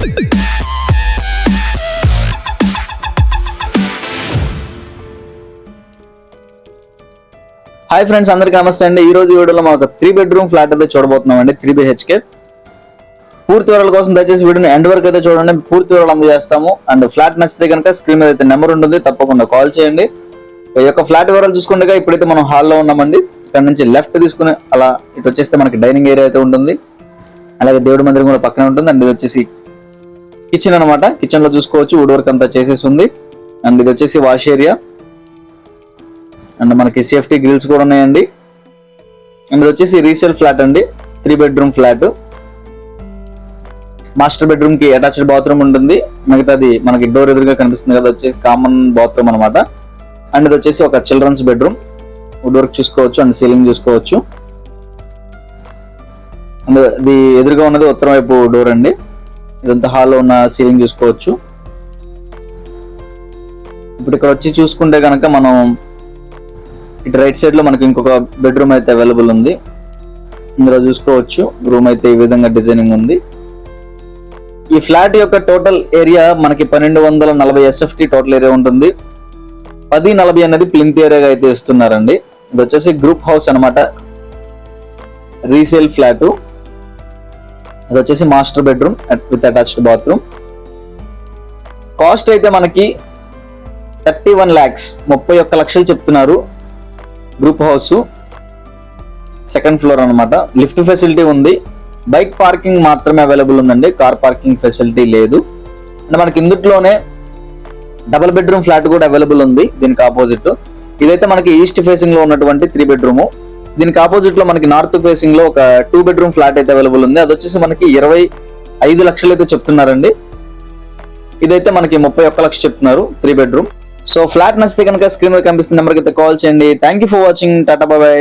Hi friends అందరికీ నమస్తే అండి. ఈ రోజు వీడియోలో మాకు త్రీ బెడ్రూమ్ ఫ్లాట్ అయితే చూడబోతున్నాం అండి త్రీ బిహెచ్కే పూర్తి వివరాల కోసం దయచేసి వీడియోని ఎండ్ వరకు అయితే చూడండి. పూర్తి వివరాలు అందజేస్తాము. అండ్ ఫ్లాట్ నచ్చితే కనుక స్క్రీన్ మీద అయితే నెంబర్ ఉంటుంది. తప్పకుండా కాల్ చేయండి. ఈ యొక్క ఫ్లాట్ వివరాలు చూసుకుంటే ఇప్పుడైతే మనం హాల్లో ఉన్నామండి. ఇక్కడ నుంచి లెఫ్ట్ తీసుకుని అలా ఇటు వచ్చేస్తే మనకి డైనింగ్ ఏరియా అయితే ఉంటుంది. అలాగే దేవుడి మందిరం కూడా పక్కనే ఉంటుంది. అండ్ ఇది వచ్చేసి కిచెన్ అనమాట కిచెన్లో చూసుకోవచ్చు వుడ్ వర్క్ అంతా చేసేసి ఉంది అండ్ ఇది వచ్చేసి వాష్ ఏరియా అండ్ మనకి సేఫ్టీ గ్రిల్స్ కూడా ఉన్నాయండి. అండ్ ఇది వచ్చేసి రీసేల్ ఫ్లాట్ అండి. త్రీ బెడ్రూమ్ ఫ్లాట్ మాస్టర్ బెడ్రూమ్కి అటాచ్డ్ బాత్రూమ్ ఉంటుంది. మిగతాది మనకి డోర్ ఎదురుగా కనిపిస్తుంది కదా వచ్చేసి కామన్ బాత్రూమ్ అనమాట అండ్ ఇది వచ్చేసి ఒక చిల్డ్రన్స్ బెడ్రూమ్ వుడ్ వర్క్ చూసుకోవచ్చు అండ్ సీలింగ్ చూసుకోవచ్చు. అండ్ ఇది ఎదురుగా ఉన్నది ఉత్తరం వైపు డోర్ అండి. ఇదంతా హాల్లో ఉన్న సీలింగ్ చూసుకోవచ్చు. ఇప్పుడు ఇక్కడ వచ్చి చూసుకుంటే కనుక మనం ఇటు రైట్ సైడ్లో మనకి ఇంకొక బెడ్రూమ్ అయితే అవైలబుల్ ఉంది. ఇందులో చూసుకోవచ్చు. రూమ్ అయితే ఈ విధంగా డిజైనింగ్ ఉంది. ఈ ఫ్లాట్ యొక్క టోటల్ ఏరియా మనకి పన్నెండు వందల నలభై ఎస్ఎఫ్టీ టోటల్ ఏరియా ఉంటుంది. పది నలభై అనేది ప్లింత్ ఏరియాగా అయితే ఇస్తున్నారండి. ఇది వచ్చేసి గ్రూప్ హౌస్ అన్నమాట. Resale flat. అది వచ్చేసి master bedroom with attached bathroom. Cost అయితే మనకి థర్టీ వన్ ల్యాక్స్. ముప్పై ఒక్క లక్షలు చెప్తున్నారు గ్రూప్ హౌస్. సెకండ్ ఫ్లోర్ అన్నమాట. లిఫ్ట్ ఫెసిలిటీ ఉంది. బైక్ పార్కింగ్ మాత్రమే అవైలబుల్ ఉందండి. కార్ పార్కింగ్ ఫెసిలిటీ లేదు. అంటే మనకి ఇందుట్లోనే డబుల్ బెడ్రూమ్ ఫ్లాట్ కూడా అవైలబుల్ ఉంది. దీనికి ఆపోజిట్. ఇదైతే మనకి ఈస్ట్ ఫేసింగ్లో ఉన్నటువంటి త్రీ బెడ్రూమ్. దీనికి ఆపోజిట్లో మనకి నార్త్ ఫేసింగ్లో ఒక టూ బెడ్రూమ్ ఫ్లాట్ అయితే అవైలబుల్ ఉంది. అది వచ్చేసి మనకి ఇరవై ఐదు లక్షలు అయితే చెప్తున్నారండి. ఇదైతే మనకి ముప్పై ఒక్క లక్ష చెప్తున్నారు త్రీ బెడ్రూమ్ సో ఫ్లాట్ నచ్చితే కనుక స్క్రీన్ మీద కనిపిస్తున్న నెంబర్కి అయితే కాల్ చేయండి. Thank you for watching tata bye bye